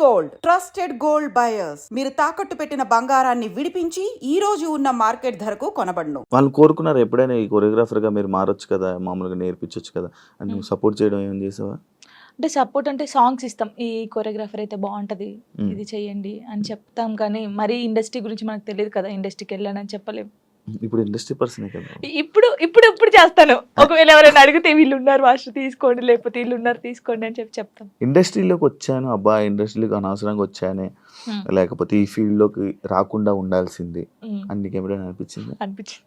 Gold. Trusted gold buyers. మీరు తాకట్టు పెట్టిన బంగారాన్ని విడిపించి ఈ రోజు ఉన్న మార్కెట్ ధరకు కొనబడును. వాళ్ళు కోరుకున్నారు ఎప్పుడైనా ఈ కొరియోగ్రాఫర్గా మీరు మారొచ్చు కదా మామూలుగా నేర్పించొచ్చు కదా. అని నువ్వు సపోర్ట్ చేయడం ఏం చేసావా? అంటే సపోర్ట్ అంటే సాంగ్స్ ఇస్తాం. ఈ కొరియోగ్రాఫర్ అయితే బాగుంటది. ఇది చెయ్యండి అని చెప్తాం కానీ మరీ ఇండస్ట్రీ గురించి మనకు తెలియదు కదా ఇండస్ట్రీకి వెళ్ళానని చెప్పలేము ఇప్పుడు ఇండస్ట్రీ పర్సనే కదా. ఇప్పుడు ఇప్పుడు ఇప్పుడు చేస్తాను. ఒకవేళ ఎవరైనా అడిగితే వీళ్ళు ఉన్నారు మాస్టర్ తీసుకోండి లేకపోతే వీళ్ళు ఉన్నారు తీసుకోండి అని చెప్పి చెప్తాం ఇండస్ట్రీలోకి వచ్చాను అబ్బా ఇండస్ట్రీలోకి అనవసరంగా వచ్చానే. లేకపోతే ఈ ఫీల్డ్లోకి రాకుండా ఉండాల్సింది. అని నీకు ఎప్పుడైనా అనిపించింది? అనిపించింది.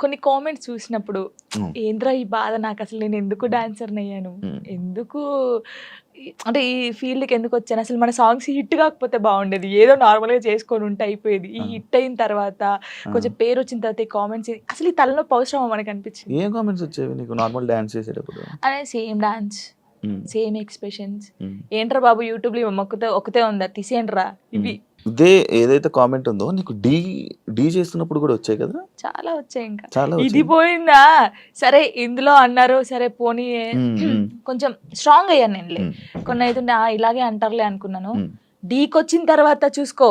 కొన్ని కామెంట్స్ చూసినప్పుడు. ఏంద్రా ఈ బాధ నాకు అసలు నేను ఎందుకు డాన్సర్ అయ్యాను. ఎందుకు అంటే ఈ ఫీల్డ్కి ఎందుకు వచ్చాను? అసలు మన సాంగ్స్ హిట్ కాకపోతే బాగుండేది. ఏదో నార్మల్గా చేసుకొని ఉంటే అయిపోయేది. ఈ. హిట్ అయిన తర్వాత కొంచెం పేరు వచ్చిన తర్వాత ఈ కామెంట్స్ అసలు ఈ తలనొప్పి అవసరమా మనకు అనిపించింది. ఏం కామెంట్స్ వచ్చేవి నీకు? నార్మల్ డాన్స్ చేసేటప్పుడు? అనే సేమ్ డాన్స్. Same expressions. ఏంట్రా బాబు యూట్యూబ్లో మొక్కతే ఒకతే ఉందా? తీసేయండిరా. ఇవి. ఇదే ఏదైతే కామెంట్ ఉందో నీకు డీ డీ చేస్తున్నప్పుడు కూడా వచ్చాయి కదా? చాలా వచ్చాయి ఇంకా. చాలా ఇది. పోయిందా? సరే ఇందులో అన్నారు సరే పోనీ. కొంచెం స్ట్రాంగ్ అయ్యాను నేను. కొన్ని అయితే "ఆ, ఇలాగే అంటారులే అనుకున్నాను. డీకి వచ్చిన తర్వాత చూసుకో.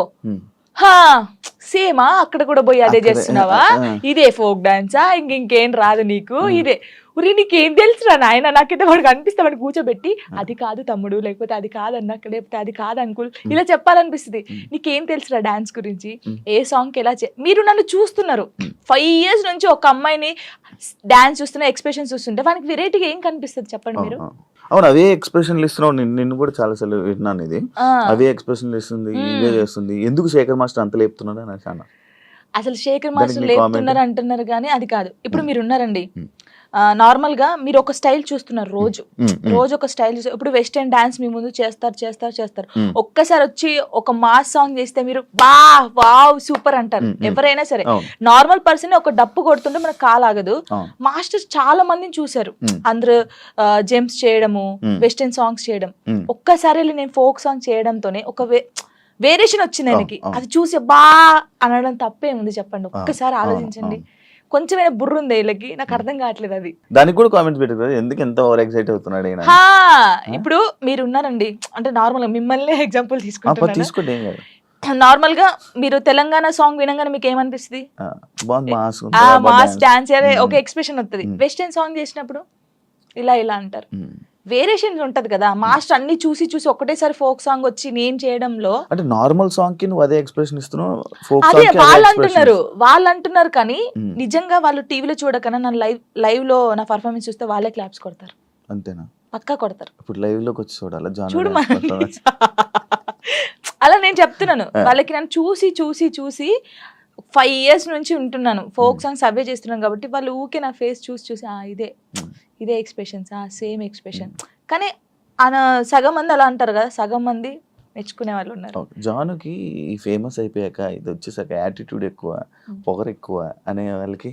సేమా? అక్కడ కూడా పోయి అదే చేస్తున్నావా. ఇదే ఫోక్ డాన్సా? ఇంక ఇంకేం రాదు నీకు. ఇదే. ఉరి నీకేం తెలుసురా నాయన నాకైతే వాడికి అనిపిస్తే వాడిని కూర్చోబెట్టి అది కాదు తమ్ముడు లేకపోతే అది కాదు అన్న లేకపోతే అది కాదు అంకుల్ ఇలా చెప్పాలనిపిస్తుంది. నీకేం తెలుసురా డాన్స్ గురించి. ఏ సాంగ్ ఎలా చే మీరు నన్ను చూస్తున్నారు. ఫైవ్ ఇయర్స్ నుంచి ఒక అమ్మాయిని డాన్స్ చూస్తున్న ఎక్స్ప్రెషన్ చూస్తుంటే వానికి వెరైటీగా ఏం కనిపిస్తుంది చెప్పండి మీరు. అవును అవే ఎక్స్ప్రెషన్లు ఇస్తున్నావు నిన్ను నిన్ను కూడా చాలా సార్లు విన్నాను ఇది అవే ఎక్స్ప్రెషన్లు ఇస్తుంది మ్మ్. చేస్తుంది ఎందుకు శేఖర్ మాస్టర్ అంత లేపుతున్నాడు అన్నా అసలు శేఖర్ మాస్టర్ లేపుతున్నారు? అంటున్నారు కానీ అది కాదు ఇప్పుడు. మీరు ఉన్నారండి నార్మల్గా మీరు ఒక స్టైల్ చూస్తున్నారు రోజు. రోజు ఒక స్టైల్ ఇప్పుడు వెస్టర్న్ డాన్స్ మీ ముందు చేస్తారు చేస్తారు చేస్తారు. ఒక్కసారి వచ్చి ఒక మాస్ సాంగ్ చేస్తే మీరు వా వావ్ సూపర్ అంటారు. ఎవరైనా సరే నార్మల్ పర్సన్ ఒక డప్పు కొడుతుంటే మనకు కాలాగదు మాస్టర్స్ చాలా మందిని చూశారు. అందరూ జెమ్స్ చేయడము. వెస్టర్న్ సాంగ్స్ చేయడం. ఒక్కసారి వెళ్ళి నేను ఫోక్ సాంగ్ చేయడంతోనే ఒక వేరియేషన్ వచ్చింది ఆయనకి. అది చూసి బా అనడం తప్పే ఉంది చెప్పండి ఒక్కసారి ఆలోచించండి. కొంచెమైనా బుర్ర ఉంది వీళ్ళకి నాకు అర్థం కావట్లేదు అది. దానికి కూడా కామెంట్స్ పెట్టారు ఎందుకు ఎంత ఓవర్ ఎక్సైట్ అవుతున్నాడు ఈయన? హా! ఇప్పుడు మీరు ఉన్నారండి అంటే నార్మల్ మిమ్మల్ని ఎగ్జాంపుల్ అప్ప తీసుకుంటున్నాను. తీసుకోండి ఏం కాదు. నార్మల్గా మీరు తెలంగాణ సాంగ్ వినంగానే మీకు ఏమనిపిస్తుంది? ఆ, బాగుంది మాస్ ఉంది, ఆ బాగా మాస్ dance. డాన్స్ అదే. ఒక ఎక్స్ప్రెషన్ వస్తుంది. వెస్టర్న్ సాంగ్ చేసినప్పుడు ఇలా ఇలా అంటారు. వేరియేషన్ ఉంటది కదా. మాస్టర్ అన్ని చూసి చూసి ఒకటేసారి ఫోక్ సాంగ్ వచ్చి నేను చేయడంలో అంటే నార్మల్ సాంగ్కి నువ్వు అదే ఎక్స్ప్రెషన్ ఇస్తున్నావు అదే వాళ్ళు అంటున్నారు. వాళ్ళు అంటున్నారు కానీ. నిజంగా వాళ్ళు టీవీలో చూడకన్నా నా లైవ్ లైవ్లో నా పర్ఫార్మెన్స్ చూస్తే వాళ్ళే క్లాప్స్ కొడతారు. అంతేనా? పక్కా కొడతారు. ఇప్పుడు లైవ్లోకి వచ్చి చూడాలా? చూడు? అలా నేను చెప్తున్నాను. వాళ్ళకి నన్ను చూసి చూసి చూసి ఫైవ్ ఇయర్స్ నుంచి ఉంటున్నాను ఫోక్ సాంగ్స్ అవే చేస్తున్నాను కాబట్టి వాళ్ళు ఊకే నా ఫేస్ చూసి చూసి ఆ ఇదే మ్మ్. ఇదే ఎక్స్ప్రెషన్స్ ఆ సేమ్ ఎక్స్ప్రెషన్ కానీ ఆయన సగం మంది అలా అంటారు కదా సగం మంది మెచ్చుకునే వాళ్ళు ఉన్నారు. జానుకి ఫేమస్ అయిపోయాక ఇది వచ్చేసాక యాటిట్యూడ్ ఎక్కువ. పొగరు ఎక్కువ అనే వాళ్ళకి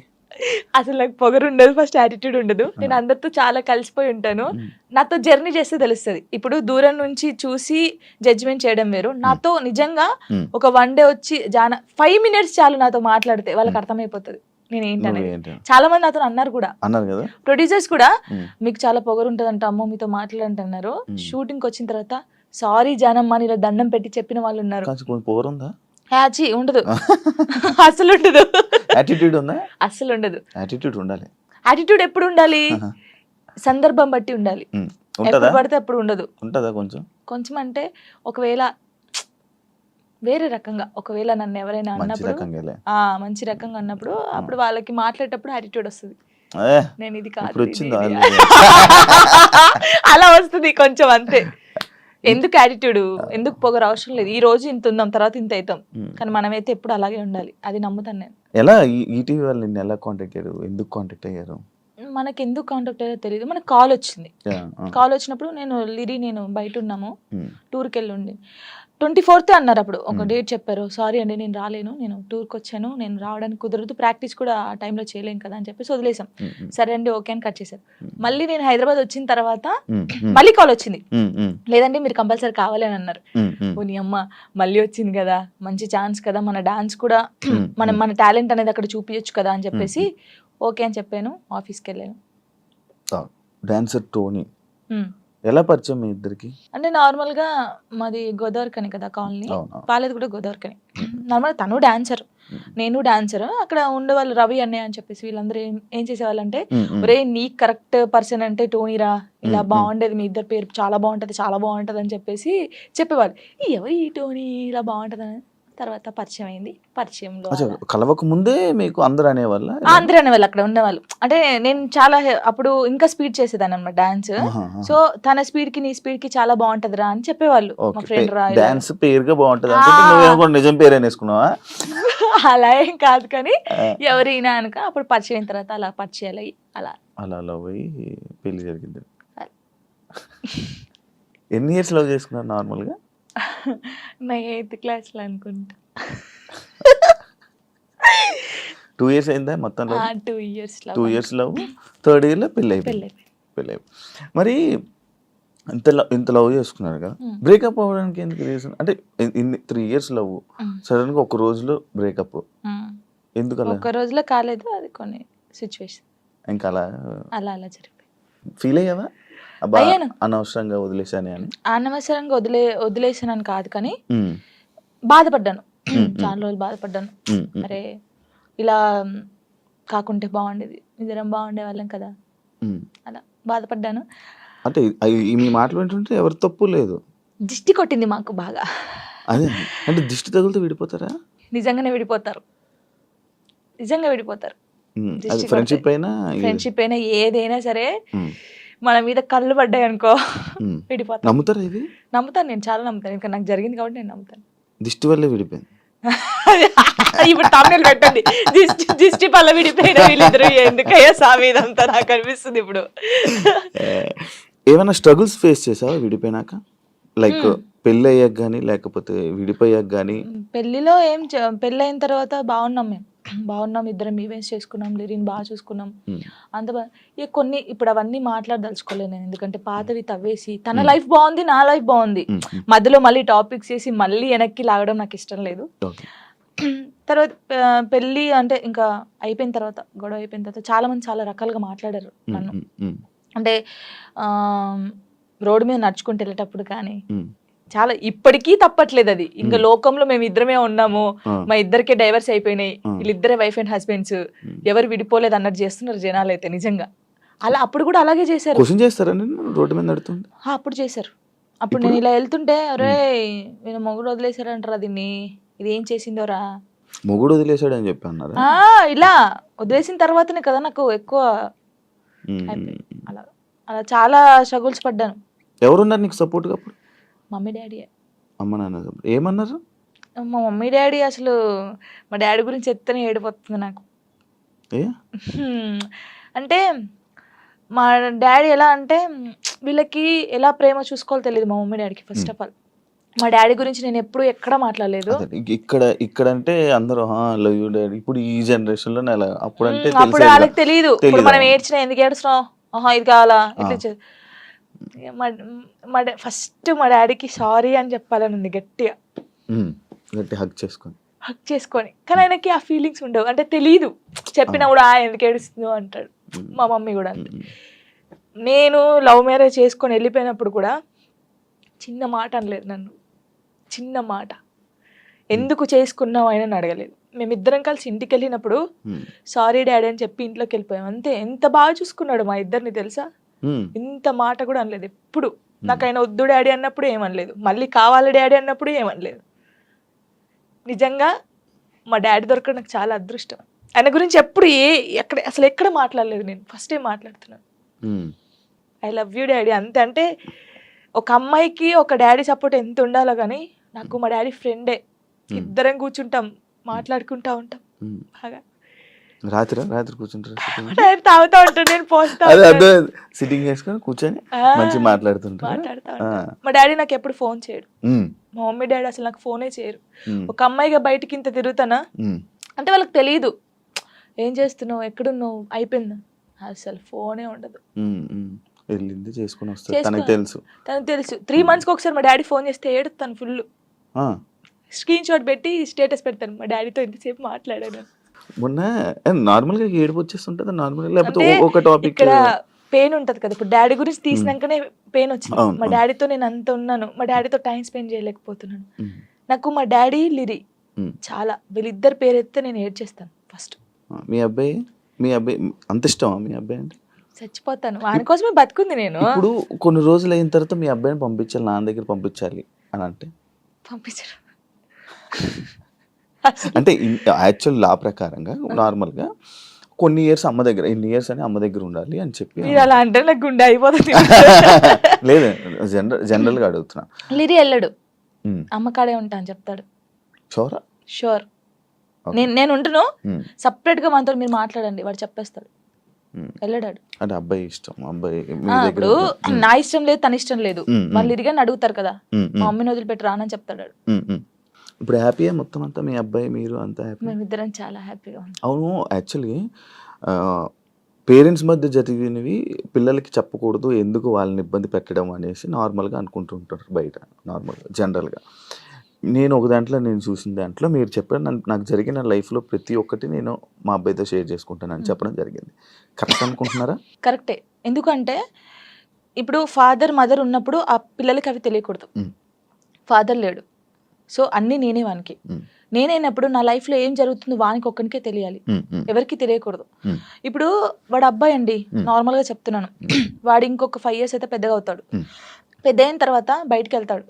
అసలు నాకు పొగరు ఉండదు ఫస్ట్ యాటిట్యూడ్ ఉండదు. నేను అందరితో చాలా కలిసిపోయి ఉంటాను. నాతో జర్నీ చేస్తే తెలుస్తుంది. ఇప్పుడు దూరం నుంచి చూసి జడ్జిమెంట్ చేయడం వేరు. నాతో నిజంగా. ఒక వన్ డే వచ్చి జాన ఫైవ్ మినిట్స్ చాలు నాతో మాట్లాడితే వాళ్ళకి. అర్థమైపోతుంది. నేను ఏంటనేది. ఏంటి? చాలా మంది నాతో అన్నారు కూడా. అన్నారు కదా? ప్రొడ్యూసర్స్ కూడా. మీకు చాలా పొగరు ఉంటుందంట అమ్మో మీతో మాట్లాడంటున్నారు. షూటింగ్ వచ్చిన తర్వాత సారీ జానమ్మ ఇలా దండం పెట్టి చెప్పిన వాళ్ళు ఉన్నారు. కొంచెం కొంచెం పొగరు ఉందా హ్యాచి ఉండదు. అసలు ఉండదు యాటిట్యూడ్ ఉందా? అసలు ఉండదు యాటిట్యూడ్ ఉండాలి. యాటిట్యూడ్ ఎప్పుడు ఉండాలి. సందర్భం బట్టి ఉండాలి. ఎప్పుడు పడితే అప్పుడు ఉండదు. ఉంటుందా కొంచెం? కొంచెం అంటే ఒకవేళ వేరే రకంగా ఒకవేళ నన్ను ఎవరైనా అన్నప్పుడు మంచి రకంగా అన్నప్పుడు అప్పుడు వాళ్ళకి మాట్లాడేటప్పుడు యాటిట్యూడ్ వస్తుంది. నేను ఇది కాదు? అలా వస్తుంది కొంచెం అంతే. ఎందుకు యాటిట్యూడ్ ఎందుకు పొగరు? అవసరం లేదు. ఈ రోజు ఇంత ఉందాం తర్వాత ఇంత అవుతాం. కానీ మనమైతే ఎప్పుడు అలాగే ఉండాలి. అది నమ్ముతాను నేను. ఎలా? ఈటీవీ వాళ్ళు నిన్ను ఎలా కాంటాక్ట్ అయ్యారు? ఎందుకు కాంటాక్ట్ అయ్యారు? మనకి ఎందుకు కాంటాక్ట్ అయ్యారో తెలియదు మనకు కాల్ వచ్చింది. కాల్ వచ్చినప్పుడు నేను లిరి నేను బయట ఉన్నాము. టూర్కి వెళ్ళి ఉండి. ట్వంటీ ఫోర్త్ అన్నారు అప్పుడు ఒక. డేట్ చెప్పారు సారీ అండి నేను రాలేను నేను టూర్కి వచ్చాను నేను రావడానికి కుదరదు ప్రాక్టీస్ కూడా ఆ టైంలో చేయలేం కదా అని చెప్పేసి వదిలేసాం. సరే అండి ఓకే అని కట్ చేశారు. మళ్ళీ నేను హైదరాబాద్ వచ్చిన తర్వాత. మళ్ళీ కాల్ వచ్చింది. లేదండి మీరు కంపల్సరీ కావాలి అని అన్నారు మ్మ్. మ్మ్. ఓ నీ అమ్మ మళ్ళీ వచ్చింది కదా మంచి ఛాన్స్ కదా మన డాన్స్ కూడా. మనం. మన టాలెంట్ అనేది అక్కడ చూపించచ్చు కదా అని చెప్పేసి ఓకే అని చెప్పాను ఆఫీస్కి వెళ్ళాను డాన్సర్ టోనీ. ఎలా పరిచయం మీ ఇద్దరికి? అంటే నార్మల్గా మాది గోదావరికని కదా కాలనీ. పాలేదు కూడా గోదావరికని. నార్మల్ తను డాన్సర్. నేను డాన్సర్. అక్కడ ఉండేవాళ్ళు రవి అన్నయ్య అని చెప్పేసి వీళ్ళందరూ ఏం ఏం చేసేవాళ్ళు అంటే ఒరే నీ కరెక్ట్ పర్సన్ అంటే టోనీరా ఇలా. బాగుండేది మీ ఇద్దరు పేరు చాలా బాగుంటది చాలా బాగుంటది అని చెప్పేసి చెప్పేవాళ్ళు. ఎవరు ఈ టోనీ? ఇలా బాగుంటది తర్వాత పరిచయం అయింది పరిచయంలో. కలవక ముందే మీకు అందరు అనేవాళ్ళ? అందరూ అనేవాళ్ళు అక్కడ ఉండేవాళ్ళు. అంటే నేను చాలా అప్పుడు ఇంకా స్పీడ్ చేసేదాన్ని అనమాట డాన్స్ సో తన స్పీడ్కి నీ స్పీడ్కి చాలా బాగుంటదిరా అని చెప్పేవాళ్ళు మా ఫ్రెండ్ రా. డాన్స్ పేరుగా బాగుంటది అనుకుంటే నిజం పేరు అనేసుకున్నావా అలా ఏం కాదు కానీ ఎవరైనా అనుక అప్పుడు పరిచయం అయిన తర్వాత అలా పరిచయాలు అయ్యి అలా అలా లవ్ అయ్యి పెళ్ళి జరిగింది. ఎన్ని ఇయర్స్ లవ్ చేసుకున్నారు నార్మల్గా నా ఎయిత్ క్లాస్లో అనుకుంటా. టూ ఇయర్స్ అయిందా మొత్తం two years two years love? Third ఇయర్లో పెళ్ళి అయిపోయింది పెళ్ళి పెళ్ళి మరి ఇంత లవ్ ఇంత లవ్ చేసుకున్నారు కదా. బ్రేకప్ అవ్వడానికి ఎందుకు రీజన్? అంటే ఇన్ని త్రీ ఇయర్స్ లవ్. సడన్గా ఒక రోజులో బ్రేకప్. ఎందుకు అలా? ఒక్క రోజులో కాలేదు అది కొన్ని సిచ్యువేషన్. ఇంకా అలా? అలా అలా జరిగిపోయి ఫీల్ అయ్యావా. అనవసరంగా వదిలేశానే అని. అనవసరంగా వదిలే వదిలేసానని కాదు కానీ బాధపడ్డాను. చాలా రోజులు బాధపడ్డాను. అరే ఇలా కాకుంటే బాగుండేది ఇద్దరం బాగుండే వాళ్ళం కదా. అలా బాధపడ్డాను. అంటే మీ మాటలు వింటుంటే ఎవరి తప్పు లేదు. దిష్టి కొట్టింది మాకు బాగా. అదే అంటే దిష్టి తగులుతూ విడిపోతారా? నిజంగానే విడిపోతారు. నిజంగా విడిపోతారు. ఫ్రెండ్షిప్. అయినా ఫ్రెండ్షిప్ అయినా ఏదైనా సరే మన మీద కళ్ళు పడ్డాయి అనుకో. విడిపోతాను నమ్ముతారా ఇది నమ్ముతాను నేను చాలా నమ్ముతాను. ఇంకా నాకు జరిగింది కాబట్టి నేను నమ్ముతాను. దిష్టి వల్లే విడిపోయింది. ఇప్పుడు తమిళ పెట్టండి. దిష్టి దిష్టి పల్ల విడిపోయిన వీళ్ళిద్దరు ఎందుకయ్యా సామి? ఇదంతా నాకు అనిపిస్తుంది ఇప్పుడు. ఏమైనా స్ట్రగుల్స్ ఫేస్ చేసావా విడిపోయినాక? లైక్ పెళ్ళి అయ్యాక కానీ లేకపోతే విడిపోయాక కానీ పెళ్ళిలో ఏం చ- పెళ్ళైన తర్వాత బాగున్నాం మేము. బాగున్నాం ఇద్దరం ఈవెంట్స్ చేసుకున్నాం లిరిన్ బాగా చూసుకున్నాం. అంత బా- ఇక కొన్ని ఇప్పుడు అవన్నీ మాట్లాడదలుచుకోలేను నేను. ఎందుకంటే పాతవి తవ్వేసి తన లైఫ్ బాగుంది నా లైఫ్ బాగుంది. మధ్యలో మళ్ళీ టాపిక్స్ చేసి మళ్ళీ వెనక్కి లాగడం నాకు ఇష్టం లేదు. తర్వాత పెళ్ళి అంటే ఇంకా అయిపోయిన తర్వాత గొడవ అయిపోయిన తర్వాత చాలా మంది చాలా రకాలుగా మాట్లాడారు నన్ను. అంటే రోడ్డు మీద నడుచుకుంటూ వెళ్ళేటప్పుడు కానీ చాలా ఇప్పటికీ తప్పట్లేదు అది. ఇంకా. లోకంలో మేము ఇద్దరమే ఉన్నాము. మా ఇద్దరికే డైవర్స్ అయిపోయినాయి. వీళ్ళిద్దరే వైఫ్ అండ్ హస్బెండ్స్ ఎవరు విడిపోలేదు అన్నట్టు చేస్తున్నారు జనాలు అయితే నిజంగా. అలా అప్పుడు కూడా అలాగే చేశారు. క్వశ్చన్ రోడ్డు మీద నడుతుంది అప్పుడు చేశారు. అప్పుడు? నేను ఇలా వెళ్తుంటే అరే నేను మొగుడు వదిలేశారంటారా దీన్ని? ఇది ఏం చేసిందోరా? మొగుడు వదిలేశాడు అని చెప్పి అన్నారా? ఇలా. వదిలేసిన తర్వాతనే కదా నాకు ఎక్కువ. అలా అలా చాలా స్ట్రగుల్స్ పడ్డాను. ఎవరున్నారు నీకు సపోర్ట్గా అప్పుడు? మమ్మీ డాడీ అమ్మ నాన్న. ఏమన్నారు? మా మమ్మీ డాడీ అసలు మా డాడీ గురించి ఎత్తనే ఏడిపోతుంది నాకు. అంటే మా డాడీ ఎలా అంటే వీళ్ళకి ఎలా ప్రేమ చూసుకోవాలో తెలియదు మా మమ్మీ డాడీకి ఫస్ట్ ఆఫ్ ఆల్ మా డాడీ గురించి నేను ఎప్పుడు ఎక్కడ మాట్లాడలేదు. ఇక్కడ ఇక్కడ అంటే అందరూ లవ్ యూ డాడీ. ఇప్పుడు ఈ జనరేషన్లో అప్పుడు అంటే. అప్పుడు వాళ్ళకి తెలియదు ఇప్పుడు. మనం ఏడ్చినా ఎందుకు ఏడుస్తున్నావు? ఆహా ఇది కావాలా? ఇట్లా మా మా ఫస్ట్ మా డాడీకి సారీ అని చెప్పాలని ఉంది గట్టిగా. గట్టి హక్ చేసుకొని. హక్ చేసుకొని. కానీ ఆయనకి ఆ ఫీలింగ్స్ ఉండవు. అంటే తెలియదు చెప్పినా కూడా "ఆ, ఎందుకు ఏడుస్తుందో అంటాడు. మా మమ్మీ కూడా అంతే. నేను లవ్ మ్యారేజ్ చేసుకొని వెళ్ళిపోయినప్పుడు కూడా చిన్న మాట అనలేదు నన్ను. చిన్న మాట. ఎందుకు చేసుకున్నావు? అని అడగలేదు. మేమిద్దరం కలిసి ఇంటికి వెళ్ళినప్పుడు సారీ డాడీ అని చెప్పి ఇంట్లోకి వెళ్ళిపోయాం. అంతే. ఎంత బాగా చూసుకున్నాడు మా ఇద్దరిని తెలుసా? ఇంత మాట కూడా అనలేదు ఎప్పుడు. నాకు ఆయన వద్దు డాడీ అన్నప్పుడు ఏమనలేదు. మళ్ళీ కావాలి డాడీ అన్నప్పుడు ఏమనలేదు. నిజంగా మా డాడీ దొరకడం నాకు చాలా అదృష్టం. ఆయన గురించి ఎప్పుడు ఏ ఎక్కడ అసలు ఎక్కడ మాట్లాడలేదు నేను. ఫస్ట్ టైం మాట్లాడుతున్నాను. I love you daddy. అంతే అంటే ఒక అమ్మాయికి ఒక డాడీ సపోర్ట్ ఎంత ఉండాలో కానీ నాకు మా డాడీ ఫ్రెండే ఇద్దరం కూర్చుంటాం మాట్లాడుకుంటా ఉంటాం. బాగా. రాత్రి రాత్రి కూర్చుంటారు? తాగుతా ఉంటాడు నేను పోస్తా అదే. అదే సిట్టింగ్ చేసుకొని కూర్చొని మంచి మాట్లాడుతుంటారు. మా డాడీ నాకు ఎప్పుడు ఫోన్ చేయడు. మా మమ్మీ డాడీ అసలు నాకు ఫోనే చేయరు. ఒక అమ్మాయిగా బయటికి ఇంత తిరుగుతానా? అంటే వాళ్ళకి తెలియదు ఏం చేస్తున్నావు? ఎక్కడున్నావు? అయిపోయింది? అసలు ఫోనే ఉండదు. వెళ్ళింది చేసుకొని తనకి తెలుసు. తనకు తెలుసు. త్రీ మంత్స్కి ఒకసారి మా డాడీ ఫోన్ చేస్తే ఏడుతాను ఫుల్ స్క్రీన్ షాట్ పెట్టి స్టేటస్ పెడతాను మా డాడీతో ఇంతసేపు మాట్లాడాను. మొన్న నార్మల్గా ఏడుపు వచ్చేస్తుంటది నార్మల్ లేకపోతే ఒక టాపిక్. ఇక్కడ పెయిన్ ఉంటది కదా ఇప్పుడు డాడీ గురించి తీసినాకనే పెయిన్ వచ్చింది. మా. డాడీతో నేను అంత ఉన్నాను మా డాడీతో టైం స్పెండ్ చేయలేకపోతున్నాను. నాకు మా డాడీ లిరి. చాలా వీళ్ళిద్దరు పేరు ఎత్తే నేను ఏడ్ చేస్తాను ఫస్ట్ మీ అబ్బాయి? మీ అబ్బాయి అంత ఇష్టమా మీ అబ్బాయి అంటే? చచ్చిపోతాను. వాని కోసమే బతుకుంది నేను. ఇప్పుడు కొన్ని రోజులు అయిన తర్వాత మీ అబ్బాయిని పంపించాలి నాన్న దగ్గర పంపించాలి అని అంటే? పంపించరు. అంటే యాక్చువల్ లా ప్రకారంగా నార్మల్గా కొన్ని ఇయర్స్ అమ్మ దగ్గర ఎన్ని ఇయర్స్ అని అమ్మ దగ్గర ఉండాలి అని చెప్పి అలా అంటే నాకు గుండె అయిపోతుంది. లేదు జనరల్ జనరల్గా అడుగుతున్నా. లిరి వెళ్ళడు అమ్మ కాడే ఉంటా అని చెప్తాడు. షోరా? షూర్. నేను నేను ఉంటును. సపరేట్గా మనతో మీరు మాట్లాడండి వాడు చెప్పేస్తాడు. వెళ్ళడాడు అంటే అబ్బాయి ఇష్టం అబ్బాయి మీ ఆ, దగ్గర ఇప్పుడు నా ఇష్టం లేదు తన ఇష్టం లేదు. మళ్ళీ ఇదిగా అడుగుతారు కదా. మా మమ్మీని వదిలిపెట్టి రానని చెప్తాడు. ఇప్పుడు హ్యాపీయా మొత్తం అంతా మీ అబ్బాయి మీరు అంతా హ్యాపీ మేమిద్దరం చాలా హ్యాపీగా ఉన్నాం. అవును యాక్చువల్లీ పేరెంట్స్ మధ్య జరిగినవి పిల్లలకి చెప్పకూడదు ఎందుకు వాళ్ళని ఇబ్బంది పెట్టడం అనేసి నార్మల్గా అనుకుంటుంటారు బయట నార్మల్గా జనరల్గా నేను ఒక దాంట్లో నేను చూసిన దాంట్లో మీరు చెప్పారు నన్ను- నాకు జరిగిన లైఫ్లో ప్రతి ఒక్కటి నేను మా అబ్బాయితో షేర్ చేసుకుంటానని చెప్పడం జరిగింది. కరెక్ట్ అనుకుంటున్నారా? కరెక్టే ఎందుకంటే ఇప్పుడు ఫాదర్ మదర్ ఉన్నప్పుడు ఆ పిల్లలకి అవి తెలియకూడదు. ఫాదర్ లేడు. సో అన్నీ నేనే వానికి. నేనైనప్పుడు నా లైఫ్లో ఏం జరుగుతుందో వానికి ఒక్కనికే తెలియాలి. ఎవరికి తెలియకూడదు. ఇప్పుడు వాడు అబ్బాయి అండి Hmm. నార్మల్గా చెప్తున్నాను. వాడు ఇంకొక ఫైవ్ ఇయర్స్ అయితే పెద్దగా అవుతాడు. పెద్ద అయిన తర్వాత బయటికి వెళ్తాడు.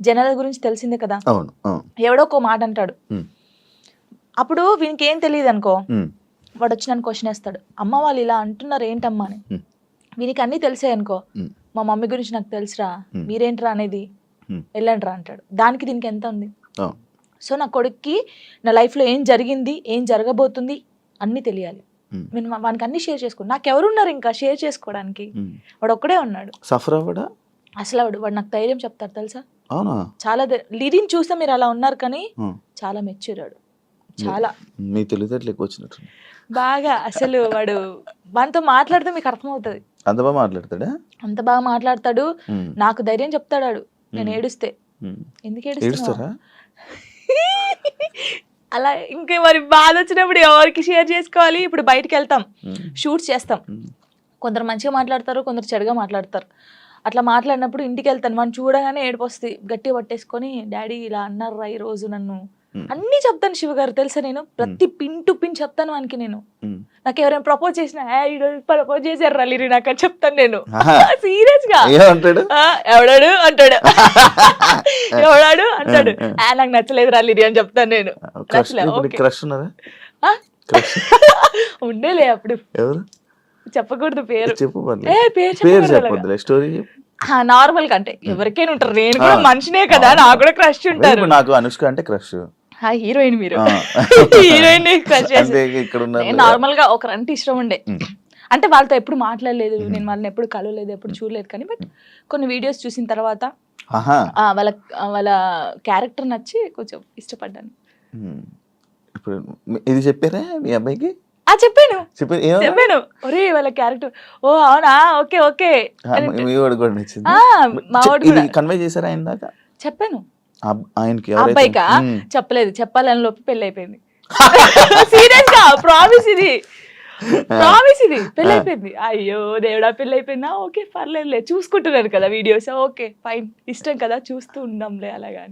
జనాల గురించి తెలిసిందే కదా? ఎవడో ఒక మాట అంటాడు. అప్పుడు వీనికి ఏం తెలియదు అనుకో వాడు వచ్చి నన్ను క్వశ్చన్ వేస్తాడు. అమ్మ వాళ్ళు ఇలా అంటున్నారు ఏంటమ్మా అని. వీనికి అన్నీ తెలిసాయి అనుకో ఉమ్, మా మమ్మీ గురించి నాకు తెలుసురా. మీరేంట్రా అనేది Hmm. వెళ్ళండిరా అంటాడు. దానికి దీనికి ఎంత ఉంది? సో నా కొడుక్కి నా లైఫ్లో ఏం జరిగింది ఏం జరగబోతుంది అన్నీ తెలియాలి. నేను వానికి అన్ని షేర్ చేసుకో నాకు ఎవరున్నారు ఇంకా షేర్ చేసుకోవడానికి. వాడు ఒక్కడే ఉన్నాడు. సఫర్ అవ్వడా? అసలు వాడు వాడు నాకు ధైర్యం చెప్తాడు తెలుసా? అవునా? చాలా లిరిని చూస్తే మీరు అలా ఉన్నారు కానీ. చాలా మెచ్యూరాడు చాలా. మీ తెలివితేటలు ఎక్కువ వచ్చినట్టు బాగా అసలు వాడు వానితో మాట్లాడితే మీకు అర్థమవుతుంది. అంత బాగా మాట్లాడతాడా? అంత బాగా మాట్లాడతాడు. నాకు ధైర్యం చెప్తాడు నేను. ఏడుస్తే. ఎందుకు ఏడుస్తారా? అలా ఇంకా మరి బాధ వచ్చినప్పుడు ఎవరికి షేర్ చేసుకోవాలి? ఇప్పుడు బయటికి వెళ్తాం. షూట్స్ చేస్తాం. కొందరు మంచిగా మాట్లాడతారు కొందరు చెడుగా మాట్లాడతారు. అట్లా మాట్లాడినప్పుడు ఇంటికి వెళ్తాను. మనం చూడగానే ఏడుపు వస్తుంది. గట్టిగా పట్టేసుకొని డాడీ ఇలా అన్నారా ఈ రోజు నన్ను? అన్నీ చెప్తాను శివ గారు తెలుసా నేను? ప్రతి పిన్ టు పిన్ చెప్తాను వానికి నేను. ఉమ్. నాకు ఎవరైనా ప్రపోజ్ చేసినా "ఏ, ఈరోజు ప్రపోజ్ చేశారు రల్లి నాకు అని చెప్తాను నేను. సీరియస్గా ఎవడాడు? అంటాడు. ఎవడాడు? అంటాడు. ఆ, "ఆ, నాకు నచ్చలేదు రల్లిరి అని చెప్తాను నేను. ఉండేలే అప్పుడు. చెప్పకూడదు పేరు. చెప్పు పేరు. చెప్పొద్దులే స్టోరీ నార్మల్ అంటే ఎవరికైనా ఉంటారు. నేను కూడా. మనిషినే కదా నాకు కూడా క్రష్ ఉంటారు. నాకు అనుష్క అంటే క్రష్ హీరోయిన్ మీరు. హీరోయిన్ నార్మల్గా ఒకరంటే ఇష్టం ఉండే. అంటే వాళ్ళతో ఎప్పుడు మాట్లాడలేదు నేను వాళ్ళని ఎప్పుడు కలవలేదు ఎప్పుడు చూడలేదు కానీ బట్ కొన్ని వీడియోస్ చూసిన తర్వాత వాళ్ళ వాళ్ళ క్యారెక్టర్ నచ్చి కొంచెం ఇష్టపడ్డాను. ఇప్పుడు ఇది చెప్పారా మీ అబ్బాయికి? ఆ చెప్పాను. చెప్పారు. ఏమో చెప్పాను. ఒరే వాళ్ళ క్యారెక్టర్. ఓ అవునా? Okay okay. కన్వే చేశారా ఆయన దాకా చెప్పాను. ఆయనకి అబ్బాయికా. చెప్పలేదు. చెప్పాలని లోపు పెళ్ళి అయిపోయింది సీరియస్గా ప్రామిస్ ఇది. ప్రామిస్ ఇది. పెళ్ళి అయిపోయింది అయ్యో దేవుడా పెళ్ళి అయిపోయిందా ఓకే పర్లేదులే. చూసుకుంటున్నారు కదా వీడియోస్. Okay fine. ఇష్టం కదా చూస్తూ ఉందాంలే అలాగా.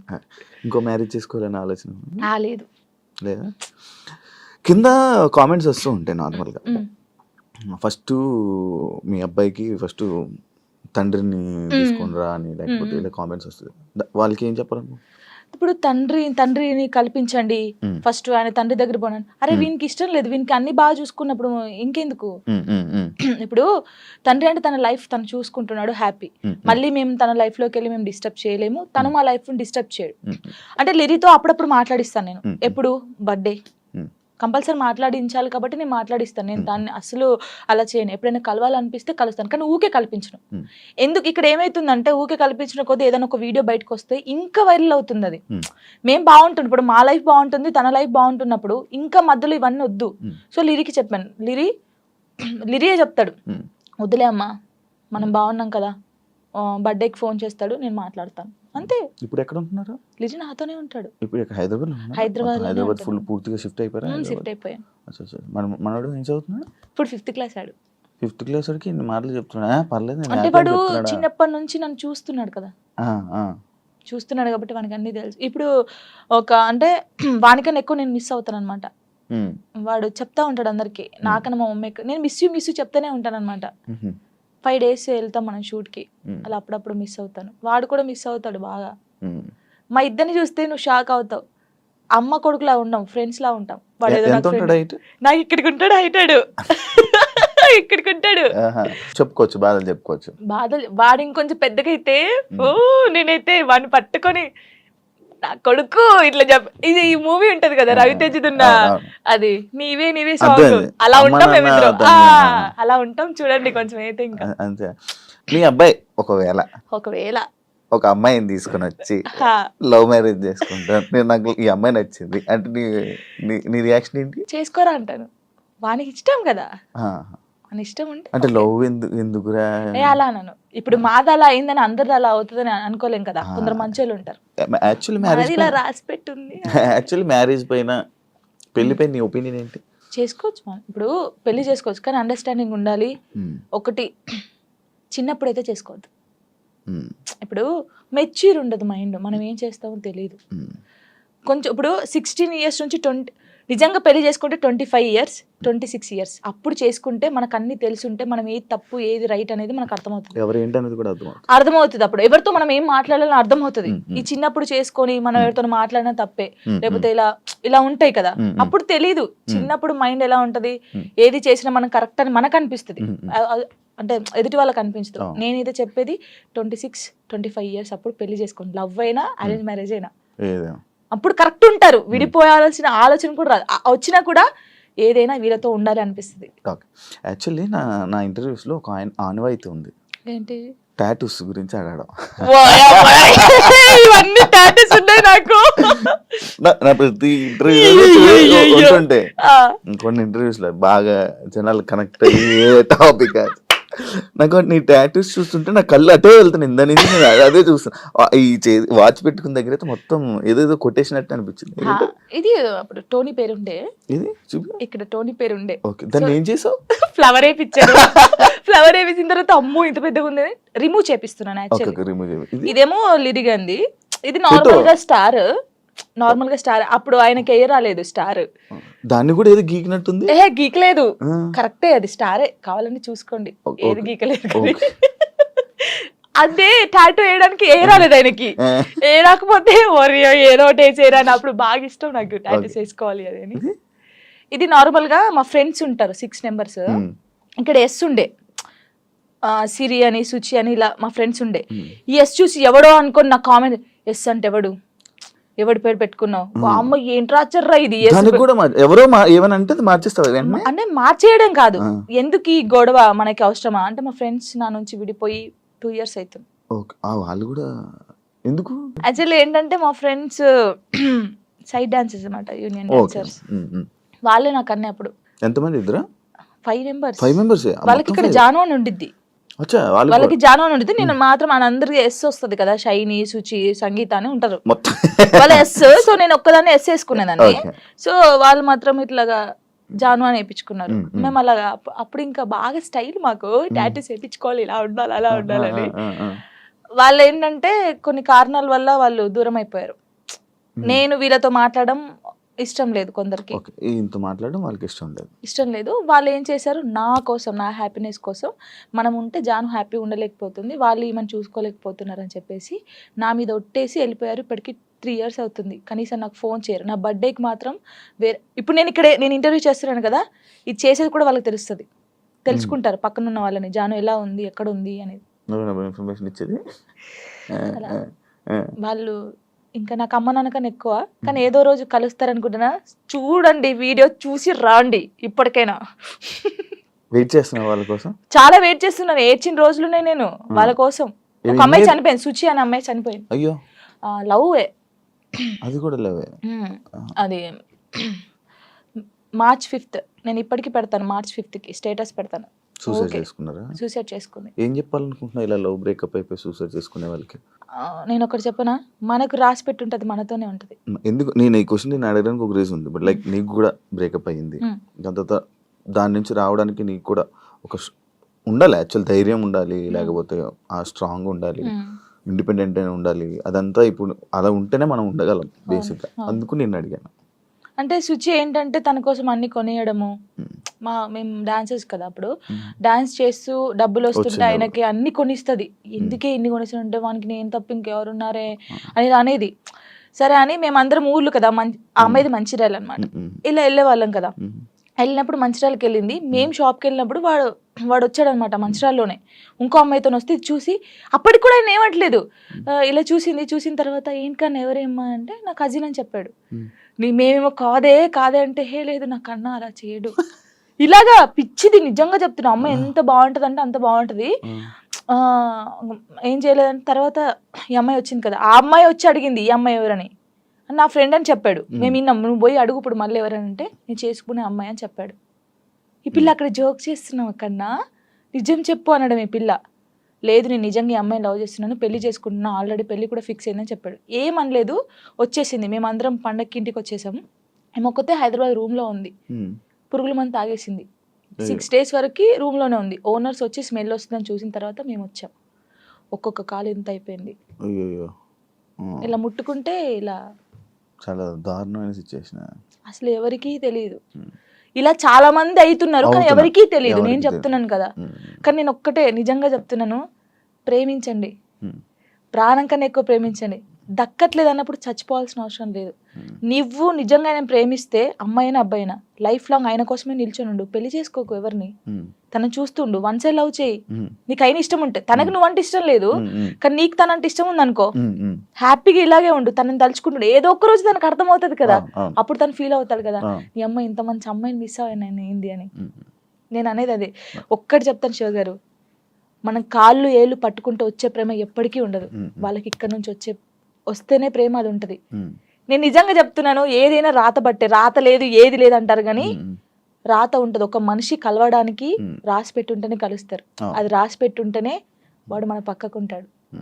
ఇంకో మ్యారేజ్ చేసుకోవాలని ఆలోచన ఆ, లేదు. కింద కామెంట్స్ వస్తూ ఉంటాయి నార్మల్గా. ఫస్ట్ మీ అబ్బాయికి ఫస్ట్ తండ్రిని తీసుకొని రా అని లేకపోతే ఇలా కామెంట్స్ వస్తుంది. వాళ్ళకి ఏం చెప్పాలను ఇప్పుడు తండ్రి తండ్రిని కల్పించండి. ఫస్ట్ ఆయన తండ్రి దగ్గర పోనాను అరే వీనికి ఇష్టం లేదు. వీనికి అన్ని బాగా చూసుకున్నప్పుడు ఇంకెందుకు? ఇప్పుడు తండ్రి అంటే తన లైఫ్ తను చూసుకుంటున్నాడు హ్యాపీ. మళ్ళీ మేము తన లైఫ్లోకి వెళ్ళి మేము డిస్టర్బ్ చేయలేము. తను మా లైఫ్ డిస్టర్బ్ చేయడు. అంటే లిరితో అప్పుడప్పుడు మాట్లాడిస్తాను నేను. ఎప్పుడు? బర్త్డే. కంపల్సరీ మాట్లాడించాలి కాబట్టి నేను మాట్లాడిస్తాను. నేను దాన్ని అసలు అలా చేయను. ఎప్పుడైనా కలవాలనిపిస్తే కలుస్తాను. కానీ ఊకే కల్పించను. ఎందుకు ఇక్కడ ఏమైతుందంటే ఊకే కల్పించిన కొద్దీ ఏదైనా ఒక వీడియో బయటకు వస్తే ఇంకా వైరల్ అవుతుంది అది. మేము. బాగుంటుంది ఇప్పుడు మా లైఫ్ బాగుంటుంది తన లైఫ్ బాగుంటున్నప్పుడు ఇంకా మధ్యలో ఇవన్నీ వద్దు. సో లిరికి చెప్పాను. లిరి లిరియే చెప్తాడు. వద్దులే అమ్మా మనం బాగున్నాం కదా. బర్త్డేకి ఫోన్ చేస్తాడు నేను మాట్లాడతాను. అంతే. ఇప్పుడు ఎక్కడ ఉంటున్నారు? లిరి నాతోనే ఉంటాడు. ఇప్పుడు హైదరాబాద్ హైదరాబాద్లోనే హైదరాబాద్ ఫుల్. పూర్తిగా షిఫ్ట్ అయిపోయారా షిఫ్ట్ హైదరాబాద్? అయిపోయాను. మన మనోడు ఏం చదువుతున్నాడు? ఇప్పుడు ఫిఫ్త్ క్లాస్ ఆడు. ఫిఫ్త్ క్లాస్ వరకు ఇన్ని మాటలు చెప్తున్నా "ఆ, పర్లేదు అంటే వాడు చెప్తున్నాడా?" చిన్నప్పటి నుంచి నన్ను చూస్తున్నాడు కదా. ఆ, ఆ, చూస్తున్నాడు కాబట్టి వానికి అన్ని తెలుసు. ఇప్పుడు ఒక అంటే వానికన్నా ఎక్కువ నేను మిస్ అవుతాను అనమాట వాడు చెప్తా ఉంటాడు అందరికి. నాకన్నా మా మమ్మీ నేను మిస్ యూ మిస్ యూ చెప్తానే ఉంటాను అనమాట ఫైవ్ డేస్ వెళ్తాం మనం షూట్కి. అలా అప్పుడప్పుడు మిస్ అవుతాను. వాడు కూడా మిస్ అవుతాడు బాగా. మా ఇద్దరిని చూస్తే నువ్వు షాక్ అవుతావు. అమ్మ కొడుకులా ఉండం ఫ్రెండ్స్ లా ఉంటాం. వాడు నాకు ఇక్కడికి ఉంటాడు హైటాడు. ఇక్కడికి ఉంటాడు. చెప్పుకోవచ్చు బాధలు చెప్పుకోవచ్చు. బాధలు వాడు ఇంకొంచెం పెద్దగా అయితే. ఓ నేనైతే వాడిని పట్టుకొని నా కొడుకు ఇట్లా చెప్ ఇది ఈ మూవీ ఉంటది కదా రవితేజదున్న అవును, అవును. అది నీవే నీవే సాంగ్. అలా ఉంటాం మేమిద్దరం. అలా ఉంటాం చూడండి కొంచెం అయితే ఇంకా. అంతే. మీ అబ్బాయి ఒకవేళ ఒకవేళ. ఒక అమ్మాయిని తీసుకొని వచ్చి లవ్ మ్యారేజ్ చేసుకుంటాను నేను నాకు ఈ అమ్మాయి నచ్చింది. అంటే నీ నీ రియాక్షన్ ఏంటి? చేసుకోరా అంటాను. వానికి ఇష్టం కదా. వాని ఇష్టం ఉంటే అంటే లవ్ ఎందుకు ఎందుకురా? అలా అన్నాను ఇప్పుడు మాది అలా అయిందని అందరిది అలా అవుతుందని అనుకోలేం కదా. కొందరు మంచోళ్ళు ఉంటారు. యాక్చువల్లీ మ్యారేజ్ ఇలా రాసి పెట్టుంది. యాక్చువల్లీ మ్యారేజ్ పైన పెళ్ళి పైన నీ ఒపీనియన్ ఏంటి? చేసుకోవచ్చు ఇప్పుడు పెళ్ళి చేసుకోవచ్చు కానీ అండర్స్టాండింగ్ ఉండాలి. ఒకటి చిన్నప్పుడు అయితే చేసుకోవద్దు. ఇప్పుడు మెచ్యూర్ ఉండదు మైండ్ మనం ఏం చేస్తామో తెలియదు. కొంచెం ఇప్పుడు సిక్స్టీన్ ఇయర్స్ నుంచి ట్వంటీ నిజంగా పెళ్ళి చేసుకుంటే twenty five years twenty six years. అప్పుడు చేసుకుంటే మనకు అన్ని తెలుసుంటే మనం ఏది తప్పు ఏది రైట్ అనేది మనకు అర్థమవుతుంది. ఎవరు ఏంటి అనేది కూడా అర్థమవుతుంది. అర్థమవుతుంది అప్పుడు. ఎవరితో మనం ఏం మాట్లాడాలని అర్థమవుతుంది. ఈ చిన్నప్పుడు చేసుకొని మనం ఎవరితో మాట్లాడినా తప్పే. లేకపోతే ఇలా ఇలా ఉంటాయి కదా. అప్పుడు తెలీదు. చిన్నప్పుడు మైండ్ ఎలా ఉంటది. ఏది చేసినా మనం కరెక్ట్ అని మనకు అనిపిస్తుంది. అంటే ఎదుటి వాళ్ళకి అనిపించదు. నేనైతే చెప్పేది twenty six twenty five years అప్పుడు పెళ్ళి చేసుకోండి. లవ్ అయినా అరేంజ్ మ్యారేజ్ అయినా. అప్పుడు కరెక్ట్ ఉంటారు. విడిపోయాల్సిన ఆలోచన కూడా రాదు. వచ్చినా కూడా ఏదైనా వీళ్ళతో ఉండాలి అనిపిస్తుంది. యాక్చువల్లీ నా నా ఇంటర్వ్యూస్లో ఒక ఆయన ఆనవాయితీ ఉంది. ఏంటి? టాటూస్ గురించి అడగడం. ఇవన్నీ టాటూస్ ఉన్నాయి నాకు. నా- ప్రతి. ఇంటర్వ్యూ కొన్ని ఇంటర్వ్యూస్లో బాగా జనాలు కనెక్ట్ అయ్యే టాపిక్ నాకు నీ టాటూస్ చూస్తుంటే నా కళ్ళు అటే వెళ్తున్నాయి. ఇందా నుంచి నేను అదే- అదే చూస్తాను ఆ, ఈ వాచ్ పెట్టుకున్న దగ్గర అయితే మొత్తం ఏదేదో కొట్టేసినట్టు అనిపించింది. ఇది అప్పుడు టోనీ పేరుండే. ఇది? చూపి ఇక్కడ టోనీ పేరుండే. ఓకే దాన్ని ఏం చేసావు? ఫ్లవర్ వేపించారు ఫ్లవర్ వేపించిన తర్వాత అమ్మో ఇంత పెద్దగా ఉంది రిమూవ్ చేపిస్తున్నాను యాక్చువల్లీ ఇదేమో లిరిగంది. ఇది నార్మల్గా స్టార్ నార్మల్గా స్టార్ అప్పుడు ఆయనకి ఎయ్య రాలేదు స్టార్. దాన్ని కూడా ఏదో గీకినట్టుంది? ఏ గీకలేదు. కరెక్టే అది స్టారే. కావాలని చూసుకోండి. ఏది. గీకలేదు. అదే టాటూ వేయడానికి ఏ రాలేదు ఆయనకి. ఏ రాకపోతే ఒరియో ఏదో అని అప్పుడు బాగా ఇష్టం నాకు టాటూస్. వేసుకోవాలి అది అని. ఇది? నార్మల్గా మా ఫ్రెండ్స్ ఉంటారు సిక్స్ నెంబర్స్ ఇక్కడ ఎస్ ఉండే. సిరి అని సుచి అని ఇలా మా ఫ్రెండ్స్ ఉండే. ఈ ఎస్ చూసి ఎవడో అనుకోని నా కామెంట్ ఎస్ అంటే ఎవడు? ఎవడి పేరు పెట్టుకున్నావు? అమ్మ ఏంట్రా చర్రా ఇది? దానికి కూడా ఎవరో అంటే మార్చేస్తావు అంటే మార్చేయడం కాదు. ఎందుకు ఈ గొడవ మనకి అవసరమా? అంటే మా ఫ్రెండ్స్ నా నుంచి విడిపోయి టూ ఇయర్స్ అవుతుంది వాళ్ళు కూడా ఎందుకు? యాక్చువల్లీ ఏంటంటే మా ఫ్రెండ్స్ సైడ్ డాన్సెస్ అనమాట యూనియన్ డాన్సర్స్. వాళ్ళే నాకు అన్నీ అప్పుడు ఎంతమంది ఇద్దరా? ఫైవ్ నెంబర్స్ ఫైవ్ మెంబర్స్ వాళ్ళకి ఇక్కడ జాను అని ఉండిద్ది. వాళ్ళకి జాను అని ఉండిద్ది నేను మాత్రం అందరికి ఎస్ వస్తుంది కదా షైని సుచి సంగీత అని ఉంటారు. వాళ్ళ ఎస్ సో నేను ఒక్కదాన్ని ఎస్ వేసుకునేదాన్ని. సో వాళ్ళు మాత్రం ఇట్లాగా జాను అని వేయించుకున్నారు మ్మ్, అప్పు- అప్పుడు ఇంకా బాగా స్టైల్ మాకు టాటూస్ వేయించుకోవాలి ఇలా ఉండాలి అలా ఉండాలని. వాళ్ళు ఏంటంటే కొన్ని కారణాల వల్ల వాళ్ళు దూరం అయిపోయారు. నేను వీళ్ళతో మాట్లాడడం ఇష్టం లేదు కొందరికి. ఇంత మాట్లాడడం వాళ్ళకి ఇష్టం లేదు. ఇష్టం లేదు. వాళ్ళు ఏం చేశారు? నా కోసం నా హ్యాపీనెస్ కోసం మనం ఉంటే జాను హ్యాపీ ఉండలేకపోతుంది. వాళ్ళు ఈమెను చూసుకోలేకపోతున్నారు అని చెప్పేసి నా మీద ఒట్టేసి వెళ్ళిపోయారు. ఇప్పటికి త్రీ ఇయర్స్ అవుతుంది. కనీసం నాకు ఫోన్ చేయరు. నా బర్త్డేకి మాత్రం వేరే ఇప్పుడు నేను ఇక్కడే నేను ఇంటర్వ్యూ చేస్తున్నాను కదా ఇది చేసేది కూడా వాళ్ళకి తెలుస్తుంది. తెలుసుకుంటారు. పక్కన ఉన్న వాళ్ళని. జాను ఎలా ఉంది? ఎక్కడ ఉంది? అనేది. ఇన్ఫర్మేషన్ ఇచ్చేది. వాళ్ళు ఇంకా నాకు అమ్మ నాన్నకన్నా ఎక్కువ. కానీ ఏదో రోజు కలుస్తారనుకుంటున్నా. చూడండి వీడియో చూసి రాండి ఇప్పటికైనా. వెయిట్ చేస్తున్నావు వాళ్ళ కోసం? చాలా వెయిట్ చేస్తున్నాను. ఏడ్చిన రోజులునే నేను వాళ్ళ కోసం. ఒక అమ్మాయి చనిపోయింది. సుచి అనే అమ్మాయి చనిపోయింది. అయ్యో. లవ్ అది కూడా లేవే అది మార్చ్ ఫిఫ్త్. నేను ఇప్పటికీ పెడతాను మార్చ్ ఫిఫ్త్కి. స్టేటస్ పెడతాను. సూసైడ్. చేసుకున్నారా? సూసైడ్ చేసుకుంది. ఏం చెప్పాలనుకుంటున్నా ఇలా లవ్ బ్రేకప్ అయిపోయి సూసైడ్ చేసుకునే వాళ్ళకి? నేను ఒకటి చెప్పనా? మనకు రాసి పెట్టుంటది మనతోనే ఉంటది. ఎందుకు? నేను ఈ క్వశ్చన్ నేను అడగడానికి ఒక రీజన్ ఉంది బట్ లైక్ నీకు కూడా బ్రేకప్ అయ్యింది. దాని తర్వాత దాని నుంచి రావడానికి నీకు కూడా ఒక ఉండాలి యాక్చువల్ ధైర్యం ఉండాలి లేకపోతే ఆ స్ట్రాంగ్ ఉండాలి. ఇండిపెండెంట్ అయినా ఉండాలి అదంతా ఇప్పుడు అలా ఉంటేనే మనం ఉండగలం బేసిక్గా. అందుకు నేను అడిగాను. అంటే శుచి ఏంటంటే తన కోసం అన్ని కొనియడము. మా మేము డాన్సర్స్ కదా అప్పుడు. డాన్స్ చేస్తూ డబ్బులు వస్తుంటే ఆయనకి అన్ని కొనిస్తుంది. ఎందుకే ఇన్ని కొనిస్తుంటే వానికి నేను తప్ప ఇంకెవరున్నారే అనేది అనేది. సరే అని మేమందరం ఊర్లు కదా మంచి ఆ అమ్మాయిది మంచిర్యాల అనమాట ఇలా వెళ్ళే వాళ్ళం కదా వెళ్ళినప్పుడు మంచిర్యాలకి వెళ్ళింది. మేము. షాప్కి వెళ్ళినప్పుడు వాడు వాడు వచ్చాడనమాట మంచిర్యాలలోనే. ఇంకో అమ్మాయితో వస్తే చూసి అప్పటికి కూడా ఆయన ఏమట్లేదు ఇలా చూసింది చూసిన తర్వాత ఏంటన్నా ఎవరేమ్మా అంటే నా కజిన్ అని చెప్పాడు. నీ మేమేమో కాదే కాదే అంటే హే లేదు నాకు అన్న అలా చేయడు. ఇలాగా పిచ్చిది నిజంగా చెప్తున్నా. అమ్మ ఎంత బాగుంటది అంటే అంత బాగుంటది. ఏం చేయలేదని తర్వాత ఈ అమ్మాయి వచ్చింది కదా ఆ అమ్మాయి వచ్చి అడిగింది ఈ అమ్మాయి ఎవరని? అని నా ఫ్రెండ్ అని చెప్పాడు. మేము. విన్నాం నువ్వు పోయి అడుగు ఇప్పుడు మళ్ళీ ఎవరని అంటే నేను చేసుకునే అమ్మాయి అని చెప్పాడు. ఈ పిల్ల అక్కడ జోక్ చేస్తున్నావు కన్నా నిజం చెప్పు అనడం ఈ పిల్ల. లేదు నేను నిజంగా ఈ అమ్మాయిని లవ్ చేస్తున్నాను పెళ్ళి చేసుకుంటున్నా ఆల్రెడీ పెళ్ళి కూడా ఫిక్స్ అయిందని చెప్పాడు. ఏమనలేదు వచ్చేసింది. మేము అందరం పండక్కి ఇంటికి వచ్చేసాము. ఆమె ఒక్కతే హైదరాబాద్ రూమ్లో ఉంది. పురుగుల మంది తాగేసింది. సిక్స్ డేస్ వరకు రూమ్లోనే ఉంది. ఓనర్స్ వచ్చి స్మెల్ వస్తుందని చూసిన తర్వాత మేము వచ్చాం. ఒక్కొక్క కాలు ఇంత అయిపోయింది. ఇలా ముట్టుకుంటే ఇలా చాలా దారుణమైన సిచ్యువేషన్ అసలు ఎవరికీ తెలియదు ఇలా చాలా మంది అవుతున్నారు కానీ. ఎవరికీ తెలియదు నేను చెప్తున్నాను కదా. కానీ నేను ఒక్కటే నిజంగా చెప్తున్నాను. ప్రేమించండి. ప్రాణం కన్నా ఎక్కువ ప్రేమించండి. దక్కట్లేదు అన్నప్పుడు చచ్చిపోవాల్సిన అవసరం లేదు. నువ్వు నిజంగా ఆయన ప్రేమిస్తే అమ్మాయినా అబ్బాయినా లైఫ్ లాంగ్ ఆయన కోసమే నిల్చొని ఉండు. పెళ్ళి చేసుకోకు ఎవరిని. తనని చూస్తుండు వన్ సైడ్ లవ్ చేయి. నీకు అయిన ఇష్టం ఉంటే. తనకు నువ్వంటే ఇష్టం లేదు. కానీ నీకు తనంటే ఇష్టం ఉందనుకో. హ్యాపీగా ఇలాగే ఉండు. తనని తలుచుకుంటాడు ఏదో ఒక్క రోజు తనకు అర్థం అవుతుంది కదా అప్పుడు తను ఫీల్ అవుతాడు కదా. నీ అమ్మాయి ఇంత మంచి అమ్మాయిని మిస్ అయ్యాను ఏంది అని. నేను అనేది అదే. ఒక్కటి చెప్తాను శివ గారు. మనం కాళ్ళు ఏళ్ళు పట్టుకుంటూ వచ్చే ప్రేమ ఎప్పటికీ ఉండదు. వాళ్ళకి ఇక్కడ నుంచి వచ్చే వస్తేనే ప్రేమ అది ఉంటది. నేను నిజంగా చెప్తున్నాను ఏదైనా రాత బట్టే రాత లేదు ఏది లేదు అంటారు కానీ రాత ఉంటది. ఒక మనిషి కలవడానికి. రాసి పెట్టుంటేనే కలుస్తారు. అది రాసి పెట్టుంటేనే వాడు మన పక్కకు ఉంటాడు